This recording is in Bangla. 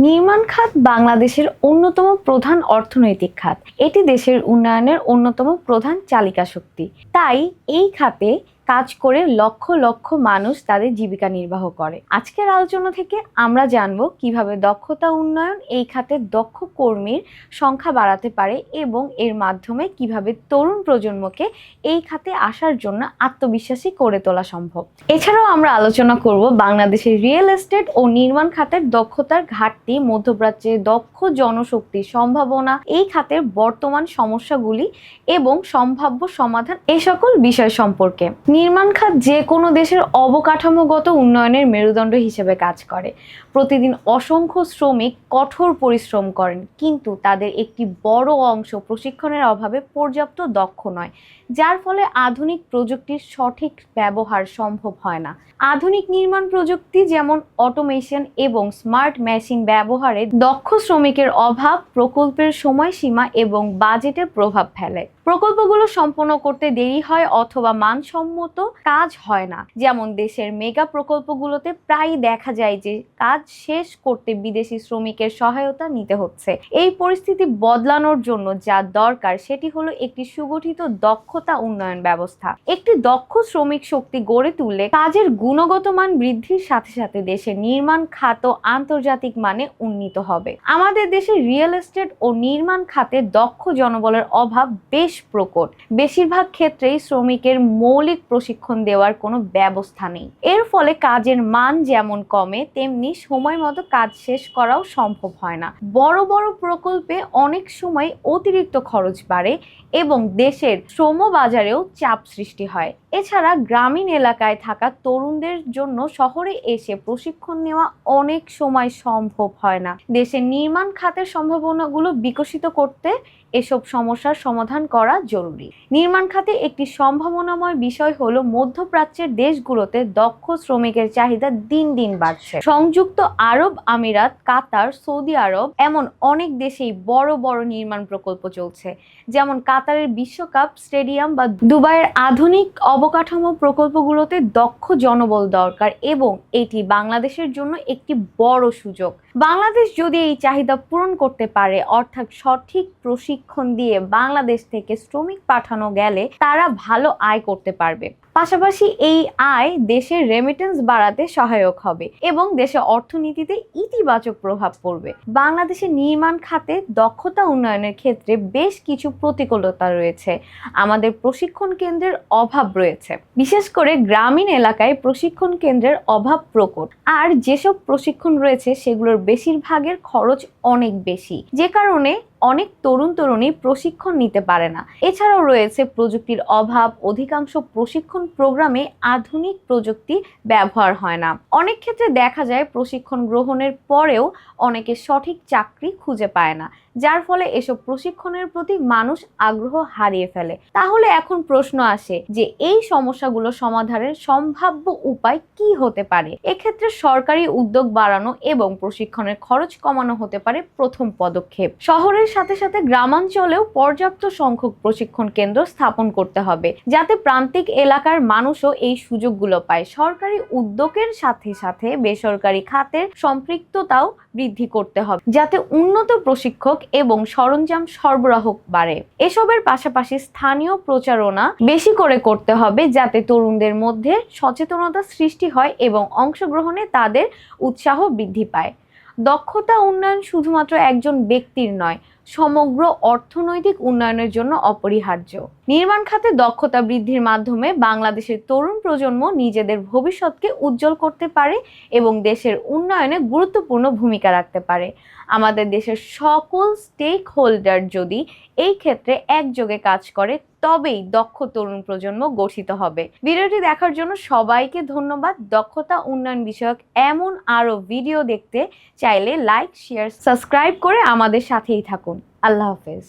নির্মাণ খাত বাংলাদেশের অন্যতম প্রধান অর্থনৈতিক খাত। এটি দেশের উন্নয়নের অন্যতম প্রধান চালিকা শক্তি তাই এই খাতে কাজ করে লক্ষ লক্ষ মানুষ তাদের জীবিকা নির্বাহ করে। আজকের আলোচনা থেকে আমরা জানব কীভাবে দক্ষতা উন্নয়ন এই খাতে দক্ষ কর্মীর সংখ্যা বাড়াতে পারে এবং এর মাধ্যমে কীভাবে তরুণ প্রজন্মকে এই খাতে আসার জন্য আত্মবিশ্বাসী করে তোলা সম্ভব। এছাড়াও আমরা আলোচনা করব বাংলাদেশের রিয়েল এস্টেট ও নির্মাণ খাতের দক্ষতার ঘাটতি, মধ্যপ্রাচ্যে দক্ষ জনশক্তির সম্ভাবনা, এই খাতের বর্তমান সমস্যাগুলি এবং সম্ভাব্য সমাধান এই সকল বিষয় সম্পর্কে। নির্মাণ খাত যে কোনো দেশের অবকাঠামোগত উন্নয়নের মেরুদণ্ড হিসেবে কাজ করে। প্রতিদিন অসংখ্য শ্রমিক কঠোর পরিশ্রম করেন, কিন্তু তাদের একটি বড় অংশ প্রশিক্ষণের অভাবে পর্যাপ্ত দক্ষ নয়, যার ফলে আধুনিক প্রযুক্তির সঠিক ব্যবহার সম্ভব হয় না। আধুনিক নির্মাণ প্রযুক্তি যেমন অটোমেশন এবং স্মার্ট মেশিন ব্যবহারে দক্ষ শ্রমিকের অভাব প্রকল্পের সময়সীমা এবং বাজেটে প্রভাব ফেলে। প্রকল্পগুলো সম্পন্ন করতে দেরি হয় অথবা মানসম্মত কাজ হয় না। যেমন দেশের মেগা প্রকল্পগুলোতে প্রায়ই দেখা যায় যে কাজ শেষ করতে বিদেশি শ্রমিকের সহায়তা নিতে হচ্ছে। এই পরিস্থিতি বদলানোর জন্য যা দরকার সেটি হলো একটি সুগঠিত দক্ষতা উন্নয়ন ব্যবস্থা। একটি দক্ষ শ্রমিক শক্তি গড়ে তুললে কাজের গুণগত মান বৃদ্ধির সাথে সাথে দেশের নির্মাণ খাত আন্তর্জাতিক মানে উন্নীত হবে। আমাদের দেশে রিয়েল এস্টেট ও নির্মাণ খাতে দক্ষ জনবলের অভাব বেশ প্রকট। বেশিরভাগ ক্ষেত্রেই শ্রমিকের মৌলিক প্রশিক্ষণ দেওয়ার কোনো ব্যবস্থা নেই। এর ফলে কাজের মান যেমন কমে, তেমনি সময় মতো কাজ শেষ করাও সম্ভব হয় না। বড় বড় প্রকল্পে অনেক সময় অতিরিক্ত খরচ বাড়ে এবং দেশের শ্রম বাজারেও চাপ সৃষ্টি হয়। এছাড়া গ্রামীণ এলাকায় থাকা তরুণদের জন্য শহরে এসে প্রশিক্ষণ নেওয়া অনেক সময় সম্ভব হয় না। দেশের নির্মাণ খাতের সম্ভাবনাগুলো বিকশিত করতে এসব সমস্যার সমাধান করা জরুরি। নির্মাণ খাতে একটি সম্ভাবনাময় বিষয় হলো মধ্যপ্রাচ্যের দেশগুলোতে দক্ষ শ্রমিকের চাহিদা দিন দিন বাড়ছে। সংযুক্ত আরব আমিরাত, কাতার, সৌদি আরব এমন অনেক দেশেই বড় বড় নির্মাণ প্রকল্প চলছে। যেমন কাতারের বিশ্বকাপ স্টেডিয়াম বা দুবাইয়ের আধুনিক অবকাঠামো প্রকল্পগুলোতে দক্ষ জনবল দরকার এবং এটি বাংলাদেশের জন্য একটি বড় সুযোগ। বাংলাদেশ যদি এই চাহিদা পূরণ করতে পারে, অর্থাৎ সঠিক প্রশিক্ষণ দিয়ে বাংলাদেশ থেকে শ্রমিক পাঠানো গেলে তারা ভালো আয় করতে পারবে। পাশাপাশি এই আয় দেশের রেমিটেন্স বাড়াতে সহায়ক হবে এবং দেশের অর্থনীতিতে ইতিবাচক প্রভাব পড়বে। বাংলাদেশের নির্মাণ খাতে দক্ষতা উন্নয়নের ক্ষেত্রে বেশ কিছু প্রতিকূলতা রয়েছে। আমাদের প্রশিক্ষণ কেন্দ্রের অভাব রয়েছে। বিশেষ করে গ্রামীণ এলাকায় প্রশিক্ষণ কেন্দ্রের অভাব প্রকট। আর যেসব প্রশিক্ষণ রয়েছে, সেগুলোর বেশিরভাগের খরচ অনেক বেশি। যে কারণে অনেক তরুণ তরুণী প্রশিক্ষণ নিতে পারে না। এছাড়াও রয়েছে প্রযুক্তির অভাব, অধিকাংশ প্রশিক্ষণ প্রোগ্রামে আধুনিক প্রযুক্তি ব্যবহার হয় না। অনেক ক্ষেত্রে দেখা যায় প্রশিক্ষণ গ্রহণের পরেও অনেকে সঠিক চাকরি খুঁজে পায় না, যার ফলে এসব প্রশিক্ষণের প্রতি মানুষ আগ্রহ হারিয়ে ফেলে। তাহলে এখন প্রশ্ন আসে যে এই সমস্যাগুলো সমাধানের সম্ভাব্য উপায় কি হতে পারে? এক্ষেত্রে সরকারি উদ্যোগ বাড়ানো এবং প্রশিক্ষণের খরচ কমানো হতে পারে প্রথম পদক্ষেপ। শহরের সাথে সাথে গ্রামাঞ্চলেও পর্যাপ্ত সংখ্যক প্রশিক্ষণ কেন্দ্র স্থাপন করতে হবে, যাতে প্রান্তিক এলাকার মানুষও এই সুযোগগুলো পায়। সরকারি উদ্যোগের সাথে সাথে বেসরকারি খাতের সম্পৃক্ততাও বৃদ্ধি করতে হবে, যাতে উন্নত প্রশিক্ষক এবং সরঞ্জাম সরবরাহ বাড়ে। এসবের পাশাপাশি স্থানীয় প্রচারণা বেশি করে করতে হবে, যাতে তরুণদের মধ্যে সচেতনতা সৃষ্টি হয় এবং অংশগ্রহণে তাদের উৎসাহ বৃদ্ধি পায়। দক্ষতা উন্নয়ন শুধুমাত্র একজন ব্যক্তির নয় সমগ্র অর্থনৈতিক উন্নয়নের জন্য অপরিহার্য। নির্মাণ খাতে দক্ষতা বৃদ্ধির মাধ্যমে বাংলাদেশের তরুণ প্রজন্ম নিজেদের ভবিষ্যৎকে উজ্জ্বল করতে পারে এবং দেশের উন্নয়নে গুরুত্বপূর্ণ ভূমিকা রাখতে পারে। আমাদের দেশের সকল স্টেক হোল্ডার যদি এই ক্ষেত্রে একযোগে কাজ করে, তবেই দক্ষ তরুণ প্রজন্ম গঠিত হবে। ভিডিওটি দেখার জন্য সবাইকে ধন্যবাদ। দক্ষতা উন্নয়ন বিষয়ক এমন আরও ভিডিও দেখতে চাইলে লাইক শেয়ার সাবস্ক্রাইব করে আমাদের সাথেই থাকুন। আল্লাহ হাফেজ।